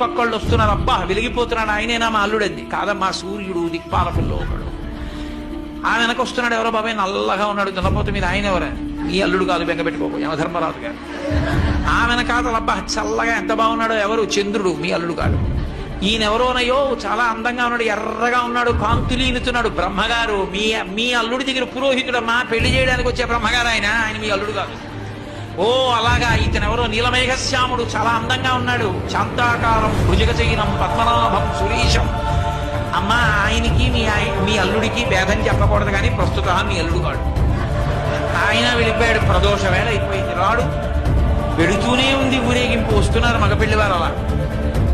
పక్కళ్ళు వస్తున్నారు. అబ్బా వెలిగిపోతున్నాడు. ఆయనేనా మా అల్లుడంది? కాదమ్మా సూర్యుడు దిక్పాలకుల్లో ఒకడు. ఆ వెనక వస్తున్నాడు ఎవరో బాబాయ్? నల్లగా ఉన్నాడు. దున్నపోత మీద ఆయన ఎవరే? మీ అల్లుడు కాదు బెంగపెట్టుకోకు. యమధర్మరాజు గారు. ఆ వెనకాతల అబ్బా చల్లగా ఎంత బాగున్నాడో ఎవరు? చంద్రుడు మీ అల్లుడు కాదు. ఈయనెవరోనయో చాలా అందంగా ఉన్నాడు ఎర్రగా ఉన్నాడు కాంతులీనుతున్నాడు. బ్రహ్మగారు మీ మీ అల్లుడి దగ్గర పురోహితుడమ్మా పెళ్ళి చేయడానికి వచ్చే బ్రహ్మగారు ఆయన. ఆయన మీ అల్లుడు కాదు. ఓ అలాగా. ఇతనెవరో నీలమేఘశ్యాముడు. చాలా అందంగా ఉన్నాడు. శాంతాకారం భుజగచైనం పద్మనాభం సురేషం అమ్మ ఆయనకి మీ మీ అల్లుడికి భేదం చెప్పకూడదు కానీ ప్రస్తుత మీ అల్లుడు కాడు. ఆయన వెళ్ళిపోయాడు. ప్రదోష వేళ అయిపోయింది. రాడు. వెడుతూనే ఉంది ఊరేగింపు. వస్తున్నారు మగపిల్లి వారు అలా.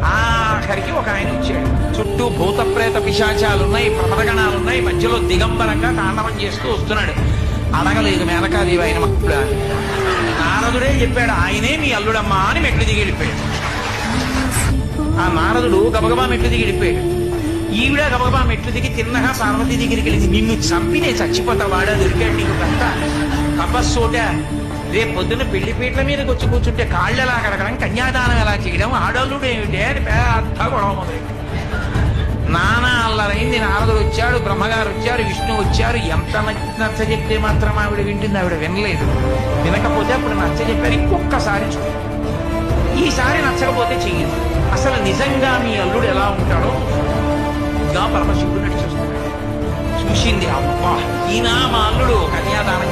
ఆఖరికి ఒక ఆయన వచ్చాడు. చుట్టూ భూతప్రేత పిశాచాలు ఉన్నాయి ప్రమదగణాలు ఉన్నాయి మధ్యలో దిగంబరంగా తాండవం చేస్తూ వస్తున్నాడు. అడగలేదు మేనకాదేవి ఆయన మక్కుడు నారదుడే చెప్పాడు ఆయనే మీ అల్లుడమ్మా అని మెట్లు దిగి వెళ్ళిపోయాడు. ఆ నారదుడు గబగబా మెట్లు దిగి వెళ్ళిపోయాడు. ఈవిడ గబగబా మెట్లు దిగి తిన్నగా పార్వతి దగ్గరికి వెళ్ళింది. నిన్ను చంపినే చచ్చిపోతా వాడా? దొరికాడు నీకు కష్ట తపస్సోట రేపు పొద్దున్న పెళ్ళిపీట్ల మీదకి వచ్చి కూర్చుంటే కాళ్ళు ఎలా కడగడం కన్యాదానం ఎలా చేయడం ఆడోళ్ళు ఏమిటి అని పెద్ద గొడవ మొదలైంది. అల్లరైంది నారదుడు వచ్చాడు బ్రహ్మగారు వచ్చారు విష్ణు వచ్చారు. ఎంత నచ్చ చెప్తే మాత్రం ఆవిడ వింటుంది ఆవిడ వినలేదు. వినకపోతే అప్పుడు నచ్చ చెప్పారు. ఇంకొకసారి చూడు. ఈసారి నచ్చకపోతే చెయ్యదు అసలు నిజంగా మీ అల్లుడు ఎలా ఉంటాడో ఇంకా పరమశివుడు నడిచేస్తున్నాడు. చూసింది అబ్బా ఈయన మా అల్లుడు కన్యాదానం